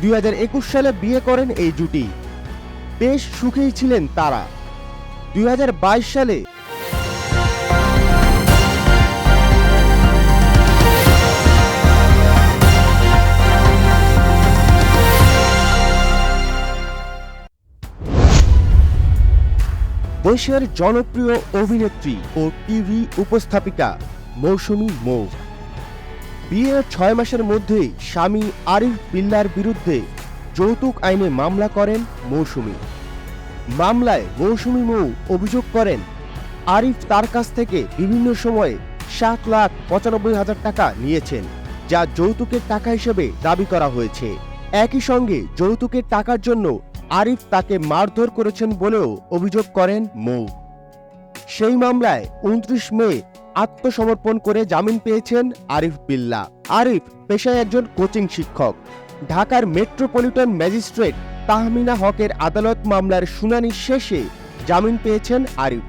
দুই হাজার একুশ সালে বিয়ে করেন এই জুটি। বেশ সুখেই ছিলেন তারা। দুই হাজার বাইশ সালে দেশের জনপ্রিয় অভিনেত্রী ও টিভি উপস্থাপিকা মৌসুমী মৌ। বিয়ের ছয় মাসের মধ্যেই স্বামী আরিফ বিল্লার বিরুদ্ধে যৌতুক আইনে মামলা করেন মৌসুমী। মামলায় মৌসুমী মৌ অভিযোগ করেন, আরিফ তার কাছ থেকে বিভিন্ন সময়ে সাত লাখ পঁচানব্বই হাজার টাকা নিয়েছেন, যা যৌতুকের টাকা হিসেবে দাবি করা হয়েছে। একই সঙ্গে যৌতুকের টাকার জন্য আরিফ তাকে মারধর করেছেন বলেও অভিযোগ করেন মৌ। সেই মামলায় উনত্রিশ মে আত্মসমর্পণ করে জামিন পেয়েছেন আরিফ বিল্লা। আরিফ পেশায় একজন কোচিং শিক্ষক। ঢাকার মেট্রোপলিটন ম্যাজিস্ট্রেট তাহমিনা হকের আদালত মামলার শুনানি শেষে জামিন পেয়েছেন আরিফ।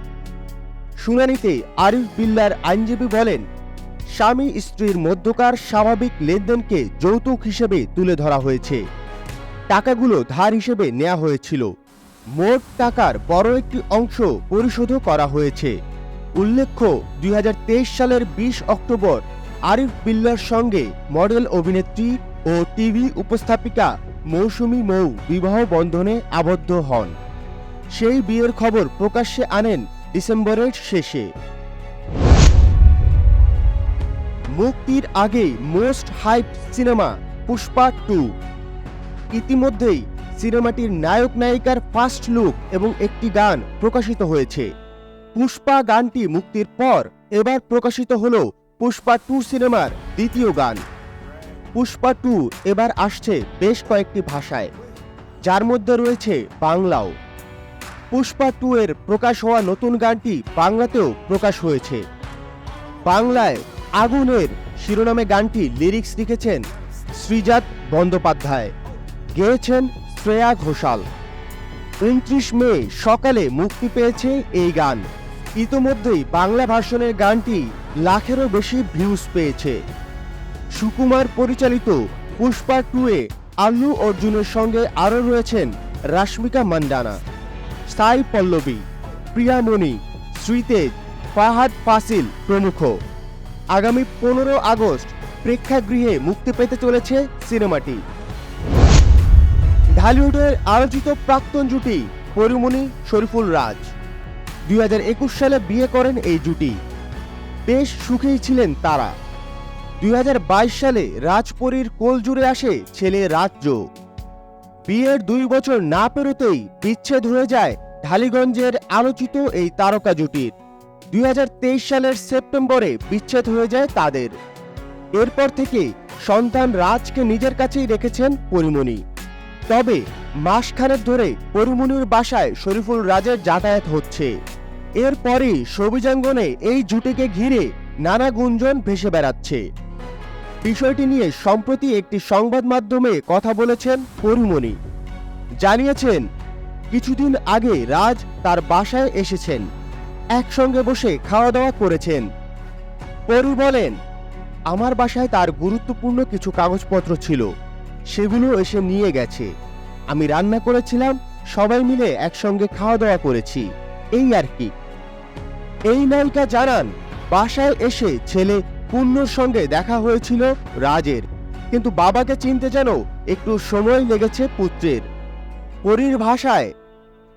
শুনানিতে আরিফ বিল্লার আইনজীবী বলেন, স্বামী স্ত্রীর মধ্যকার স্বাভাবিক লেনদেনকে যৌতুক হিসেবে তুলে ধরা হয়েছে। টাকাগুলো ধার হিসেবে নেওয়া হয়েছিল। মোট টাকার বড় একটি অংশ পরিশোধও করা হয়েছে। উল্লেখ্য, দুই হাজার তেইশ সালের ২০ অক্টোবর আরিফ বিল্লার সঙ্গে মডেল অভিনেত্রী ও টিভি উপস্থাপিকা মৌসুমী মৌ বিবাহ বন্ধনে আবদ্ধ হন। সেই বিয়ের খবর প্রকাশ্যে আনেন ডিসেম্বরের শেষে। মুক্তির আগে most hype cinema Pushpa two. ইতিমধ্যেই সিনেমাটির নায়ক নায়িকার ফার্স্ট লুক এবং একটি গান প্রকাশিত হয়েছে। পুষ্পা গানটি মুক্তির পর এবার প্রকাশিত হল পুষ্পা টু সিনেমার দ্বিতীয় গান। পুষ্পা টু এবার আসছে বেশ কয়েকটি ভাষায়, যার মধ্যে রয়েছে বাংলাও। পুষ্পা টু এর প্রকাশ হওয়া নতুন গানটি বাংলাতেও প্রকাশ হয়েছে। বাংলায় আগুনের শিরোনামে গানটি লিরিক্স লিখেছেন শ্রীজাত বন্দ্যোপাধ্যায়, গেয়েছেন শ্রেয়া ঘোষাল। উনত্রিশ মে সকালে মুক্তি পেয়েছে এই গান। ইতোমধ্যেই বাংলা ভার্সনের গানটি লাখেরও বেশি ভিউজ পেয়েছে। সুকুমার পরিচালিত পুষ্পা টু এ আল্লু অর্জুনের সঙ্গে আরও রয়েছেন রাশ্মিকা মান্ডানা, সাই পল্লবী, প্রিয়ামণি, শ্রীতেজ, ফাহাদ ফাসিল প্রমুখ। আগামী পনেরো আগস্ট প্রেক্ষাগৃহে মুক্তি পেতে চলেছে সিনেমাটি। ঢালিউডের আলোচিত প্রাক্তন জুটি পরিমণি, শরীফুল রাজ। দুই হাজার একুশ সালে বিয়ে করেন এই জুটি। বেশ সুখেই ছিলেন তারা। দুই হাজার বাইশ সালে রাজপরীর কোল জুড়ে আসে ছেলে রাজ্য। বিয়ের দুই বছর না পেরোতেই বিচ্ছেদ হয়ে যায় ঢালিগঞ্জের আলোচিত এই তারকা জুটির। দুই হাজার তেইশ সালের সেপ্টেম্বরে বিচ্ছেদ হয়ে যায় তাদের। এরপর থেকে সন্তান রাজকে নিজের কাছেই রেখেছেন পরিমণি। তবে মাসখানেক ধরে পরিমণির বাসায় শরীফুল রাজের যাতায়াত হচ্ছে। এরপরই সবিজাঙ্গনে এই জুটিকে ঘিরে নানা গুঞ্জন ভেসে বেড়াচ্ছে। বিষয়টি নিয়ে সম্প্রতি একটি সংবাদ মাধ্যমে কথা বলেছেন পরিমণি। জানিয়েছেন, কিছুদিন আগে রাজ তার বাসায় এসেছেন। একসঙ্গে বসে খাওয়া দাওয়া করেছেন। পরু বলেন, আমার বাসায় তার গুরুত্বপূর্ণ কিছু কাগজপত্র ছিল। সেগুলো এসে নিয়ে গেছে। আমি রান্না করেছিলাম, সবাই মিলে একসঙ্গে খাওয়া দাওয়া করেছি। এই আর কি। এই নায়িকা জানান, বাসায় এসে ছেলে পূর্ণর সঙ্গে দেখা হয়েছিল রাজের। কিন্তু বাবাকে চিনতে যেন একটু সময় লেগেছে পুত্রের। পরীর ভাষায়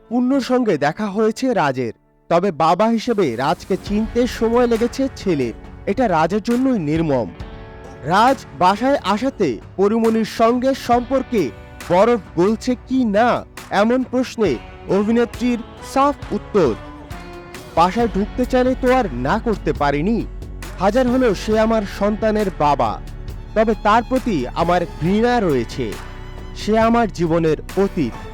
পূর্ণর সঙ্গে দেখা হয়েছে রাজের। তবে বাবা হিসেবে রাজকে চিনতে সময় লেগেছে ছেলে। এটা রাজের জন্যই নির্মম। রাজ বাসায় আসাতে পরিমণির সঙ্গে সম্পর্কে বরফ গলছে কি না, এমন প্রশ্নে অভিনেত্রীর সাফ উত্তর। বাসায় ঢুকতে চাইলে তো আর না করতে পারিনি। হাজার হলেও সে আমার সন্তানের বাবা। তবে তার প্রতি আমার ঘৃণা রয়েছে। সে আমার জীবনের অতীত।